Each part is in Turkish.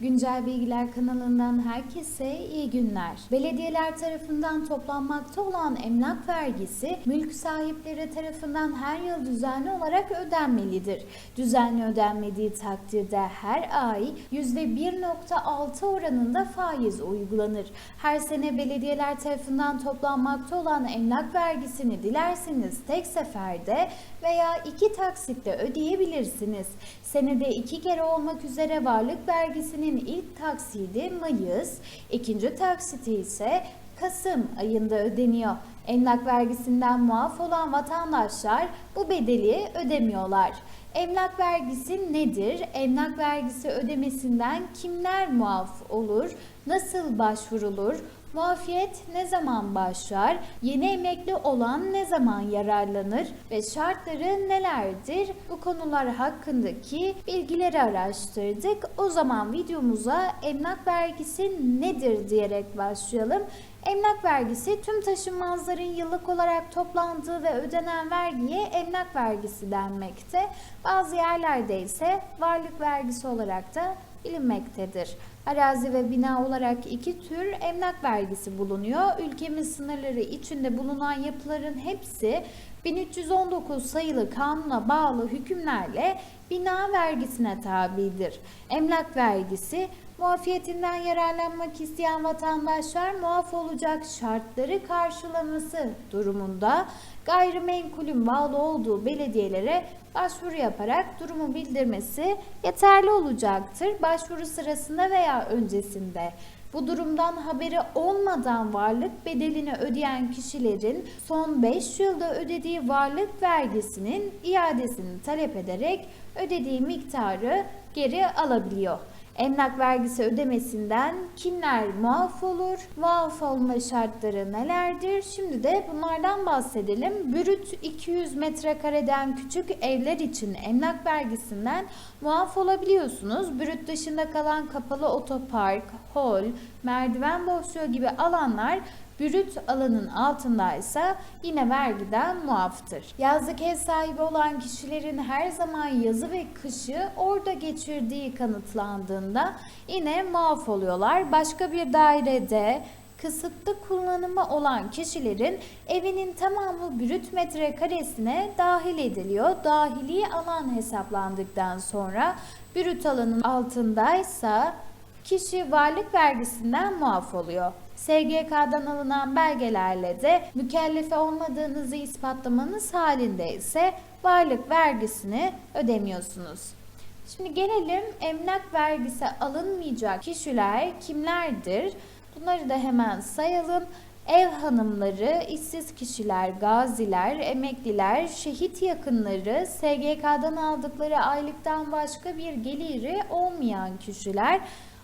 Güncel Bilgiler kanalından herkese iyi günler. Belediyeler tarafından toplanmakta olan emlak vergisi mülk sahipleri tarafından her yıl düzenli olarak ödenmelidir. Düzenli ödenmediği takdirde her ay %1.6 oranında faiz uygulanır. Her sene belediyeler tarafından toplanmakta olan emlak vergisini dilerseniz tek seferde veya iki taksitle ödeyebilirsiniz. Senede iki kere olmak üzere varlık vergisinin ilk taksidi Mayıs, ikinci taksiti ise Kasım ayında ödeniyor. Emlak vergisinden muaf olan vatandaşlar bu bedeli ödemiyorlar. Emlak vergisi nedir? Emlak vergisi ödemesinden kimler muaf olur? Nasıl başvurulur? Muafiyet ne zaman başlar? Yeni emekli olan ne zaman yararlanır? Ve şartları nelerdir? Bu konular hakkındaki bilgileri araştırdık. O zaman videomuza emlak vergisi nedir diyerek başlayalım. Emlak vergisi tüm taşınmazların yıllık olarak toplandığı ve ödenen vergiye emlak vergisi denmekte. Bazı yerlerde ise varlık vergisi olarak da bilinmektedir. Arazi ve bina olarak iki tür emlak vergisi bulunuyor. Ülkemiz sınırları içinde bulunan yapıların hepsi 1319 sayılı kanuna bağlı hükümlerle bina vergisine tabidir. Emlak vergisi muafiyetinden yararlanmak isteyen vatandaşlar muaf olacak şartları karşılaması durumunda gayrimenkulün bağlı olduğu belediyelere başvuru yaparak durumu bildirmesi yeterli olacaktır. Başvuru sırasında veya öncesinde bu durumdan haberi olmadan varlık bedelini ödeyen kişilerin son 5 yılda ödediği varlık vergisinin iadesini talep ederek ödediği miktarı geri alabiliyor. Emlak vergisi ödemesinden kimler muaf olur? Muaf olma şartları nelerdir? Şimdi de bunlardan bahsedelim. Brüt 200 metrekareden küçük evler için emlak vergisinden muaf olabiliyorsunuz. Brüt dışında kalan kapalı otopark, hol, merdiven boşluğu gibi alanlar brüt alanın altındaysa yine vergiden muaftır. Yazlık ev sahibi olan kişilerin her zaman yazı ve kışı orada geçirdiği kanıtlandığında yine muaf oluyorlar. Başka bir dairede kısıtlı kullanımı olan kişilerin evinin tamamı brüt metrekaresine dahil ediliyor. Dahili alan hesaplandıktan sonra brüt alanın altındaysa kişi varlık vergisinden muaf oluyor. SGK'dan alınan belgelerle de mükellefe olmadığınızı ispatlamanız halinde ise varlık vergisini ödemiyorsunuz. Şimdi gelelim emlak vergisi alınmayacak kişiler kimlerdir? Bunları da hemen sayalım. Ev hanımları, işsiz kişiler, gaziler, emekliler, şehit yakınları, SGK'dan aldıkları aylıktan başka bir geliri olmayan kişiler,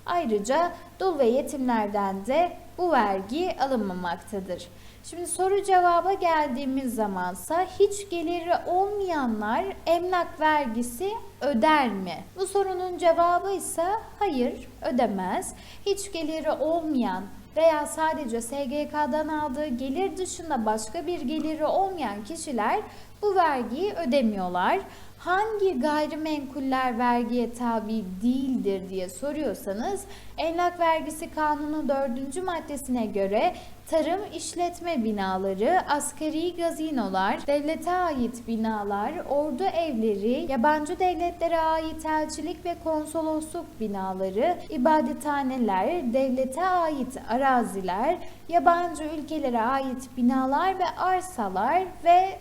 ayrıca dul ve yetimlerden de bu vergi alınmamaktadır. Şimdi soru cevaba geldiğimiz zamansa hiç geliri olmayanlar emlak vergisi öder mi? Bu sorunun cevabı ise hayır ödemez. Hiç geliri olmayan veya sadece SGK'dan aldığı gelir dışında başka bir geliri olmayan kişiler bu vergiyi ödemiyorlar. Hangi gayrimenkuller vergiye tabi değildir diye soruyorsanız Emlak Vergisi Kanunu 4. maddesine göre tarım işletme binaları, askeri gazinolar, devlete ait binalar, ordu evleri, yabancı devletlere ait elçilik ve konsolosluk binaları, ibadethaneler, devlete ait araziler, yabancı ülkelere ait binalar ve arsalar ve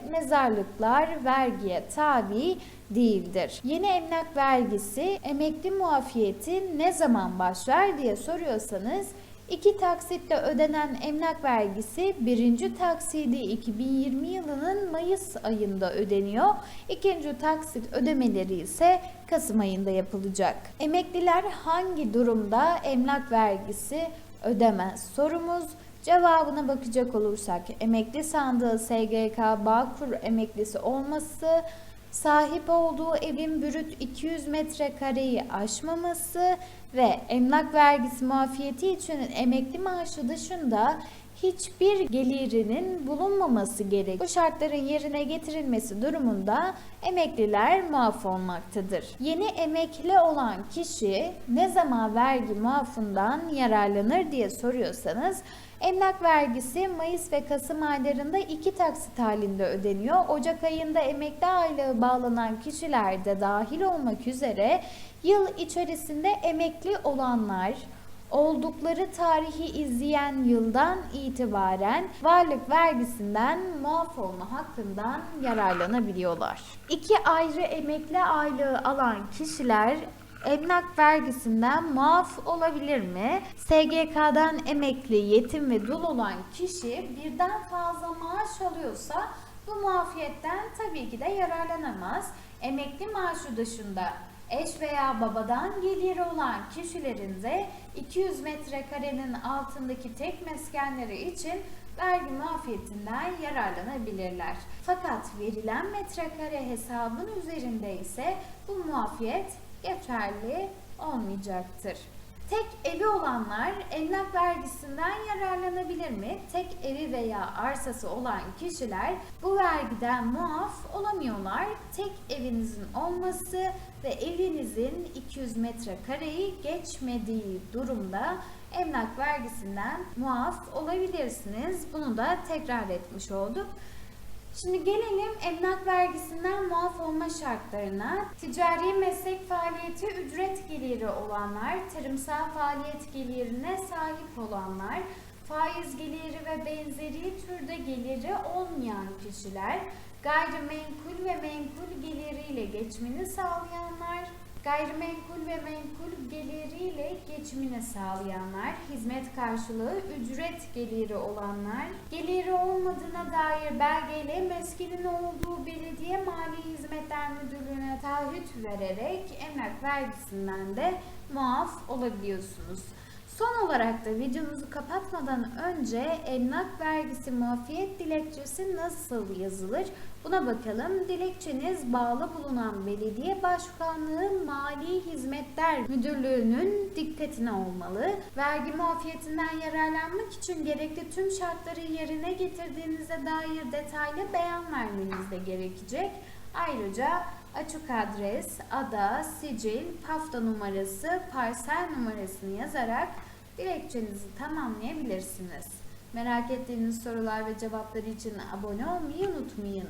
mezarlıklar vergiye tabi değildir. Yeni emlak vergisi emekli muafiyeti ne zaman başlar diye soruyorsanız İki taksitle ödenen emlak vergisi birinci taksidi 2020 yılının Mayıs ayında ödeniyor. İkinci taksit ödemeleri ise Kasım ayında yapılacak. Emekliler hangi durumda emlak vergisi ödemez? Sorumuz Cevabına bakacak olursak emekli sandığı SGK Bağkur emeklisi olması, sahip olduğu evin brüt 200 metrekareyi aşmaması ve emlak vergisi muafiyeti için emekli maaşı dışında hiçbir gelirinin bulunmaması gerek. Bu şartların yerine getirilmesi durumunda emekliler muaf olmaktadır. Yeni emekli olan kişi ne zaman vergi muafından yararlanır diye soruyorsanız Emlak vergisi Mayıs ve Kasım aylarında iki taksit halinde ödeniyor. Ocak ayında emekli aylığı bağlanan kişiler de dahil olmak üzere yıl içerisinde emekli olanlar oldukları tarihi izleyen yıldan itibaren varlık vergisinden muaf olma hakkından yararlanabiliyorlar. İki ayrı emekli aylığı alan kişiler emlak vergisinden muaf olabilir mi? SGK'dan emekli, yetim ve dul olan kişi birden fazla maaş alıyorsa bu muafiyetten tabii ki de yararlanamaz. Emekli maaşı dışında eş veya babadan geliri olan kişilerin de 200 metrekarenin altındaki tek meskenleri için vergi muafiyetinden yararlanabilirler. Fakat verilen metrekare hesabın üzerinde ise bu muafiyet geçerli olmayacaktır. Tek evi olanlar emlak vergisinden yararlanabilir mi? Tek evi veya arsası olan kişiler bu vergiden muaf olamıyorlar. Tek evinizin olması ve evinizin 200 metrekareyi geçmediği durumda emlak vergisinden muaf olabilirsiniz. Bunu da tekrar etmiş olduk. Şimdi gelelim emlak vergisinden muaf olma şartlarına. Ticari meslek faaliyeti ücret geliri olanlar, tarımsal faaliyet gelirine sahip olanlar, faiz geliri ve benzeri türde geliri olmayan kişiler, gayrimenkul ve menkul geliriyle geçimini sağlayanlar, gayrimenkul ve menkul geliriyle geçimini sağlayanlar, hizmet karşılığı ücret geliri olanlar, geliri olmadığına dair belgeyle meskenin olduğu belediye mali hizmetler müdürlüğüne taahhüt vererek emlak vergisinden de muaf olabiliyorsunuz. Son olarak da videomuzu kapatmadan önce emlak vergisi muafiyet dilekçesi nasıl yazılır? Buna bakalım. Dilekçeniz bağlı bulunan belediye başkanlığı Mali Hizmetler Müdürlüğü'nün dikkatine olmalı. Vergi muafiyetinden yararlanmak için gerekli tüm şartları yerine getirdiğinize dair detaylı beyan vermeniz de gerekecek. Ayrıca açık adres, ada, sicil, pafta numarası, parsel numarasını yazarak dilekçenizi tamamlayabilirsiniz. Merak ettiğiniz sorular ve cevapları için abone olmayı unutmayın.